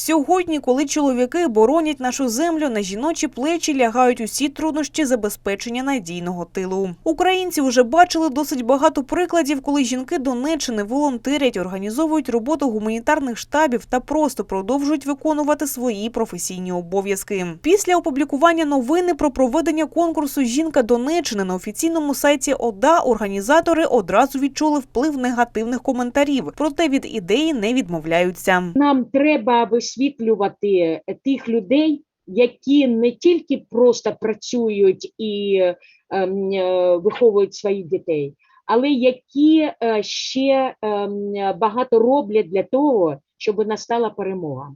Сьогодні, коли чоловіки боронять нашу землю, на жіночі плечі лягають усі труднощі забезпечення надійного тилу. Українці вже бачили досить багато прикладів, коли жінки Донеччини волонтерять, організовують роботу гуманітарних штабів та просто продовжують виконувати свої професійні обов'язки. Після опублікування новини про проведення конкурсу Жінка Донеччини на офіційному сайті ОДА організатори одразу відчули вплив негативних коментарів, проте від ідеї не відмовляються. Нам треба висвітлювати тих людей, які не тільки просто працюють і ем, е, виховують своїх дітей, але які е, ще ем, багато роблять для того, щоб настала перемога.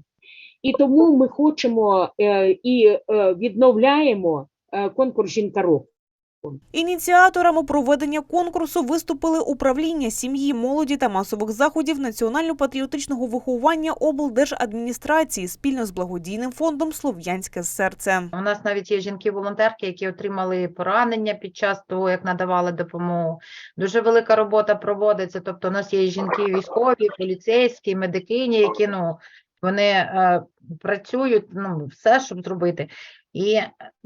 І тому ми хочемо е, і е, відновляємо е, конкурс жінка року. Ініціаторами проведення конкурсу виступили управління сім'ї, молоді та масових заходів національно-патріотичного виховання облдержадміністрації спільно з благодійним фондом Слов'янське серце. У нас навіть є жінки-волонтерки, які отримали поранення під час того, як надавали допомогу. Дуже велика робота проводиться. Тобто, у нас є жінки військові, поліцейські, медикині, які ну вони е, працюють ну все, щоб зробити. І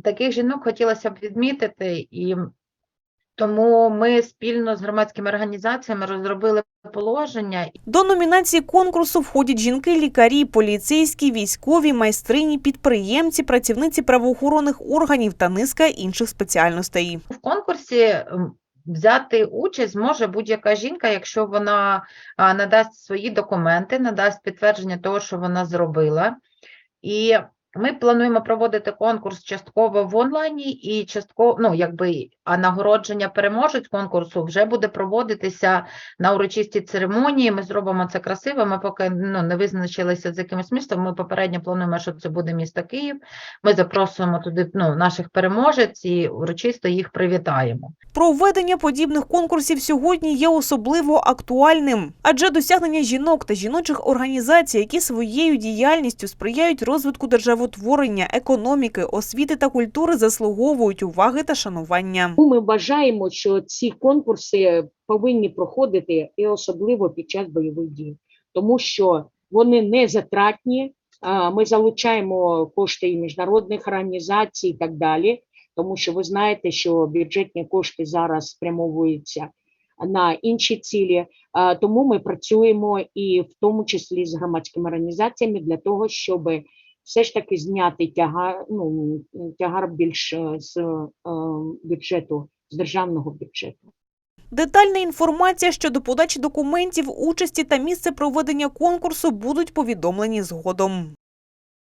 таких жінок хотілося б відмітити, і тому ми спільно з громадськими організаціями розробили положення До номінації конкурсу входять жінки-лікарі, поліцейські, військові, майстрині, підприємці, працівниці правоохоронних органів та низка інших спеціальностей. В конкурсі взяти участь може будь-яка жінка, якщо вона надасть свої документи, надасть підтвердження того, що вона зробила. І ми плануємо проводити конкурс частково в онлайні і частково, ну якби, а нагородження переможець конкурсу вже буде проводитися на урочистій церемонії. Ми зробимо це красиво. Ми поки ну, не визначилися з якимось містом. Ми попередньо плануємо, що це буде місто Київ. Ми запросимо туди ну, наших переможець і урочисто їх привітаємо. Проведення подібних конкурсів сьогодні є особливо актуальним, адже досягнення жінок та жіночих організацій, які своєю діяльністю сприяють розвитку державотворення, економіки, освіти та культури, заслуговують уваги та шанування. Ми вважаємо, що ці конкурси повинні проходити і особливо під час бойових дій, тому що вони не затратні. Ми залучаємо кошти і міжнародних організацій і так далі, тому що ви знаєте, що бюджетні кошти зараз спрямовуються на інші цілі. Тому ми працюємо і в тому числі з громадськими організаціями для того, щоб все ж таки зняти тягар, ну, тягар більш е, з е, бюджету, з державного бюджету. Детальна інформація щодо подачі документів, участі та місце проведення конкурсу будуть повідомлені згодом.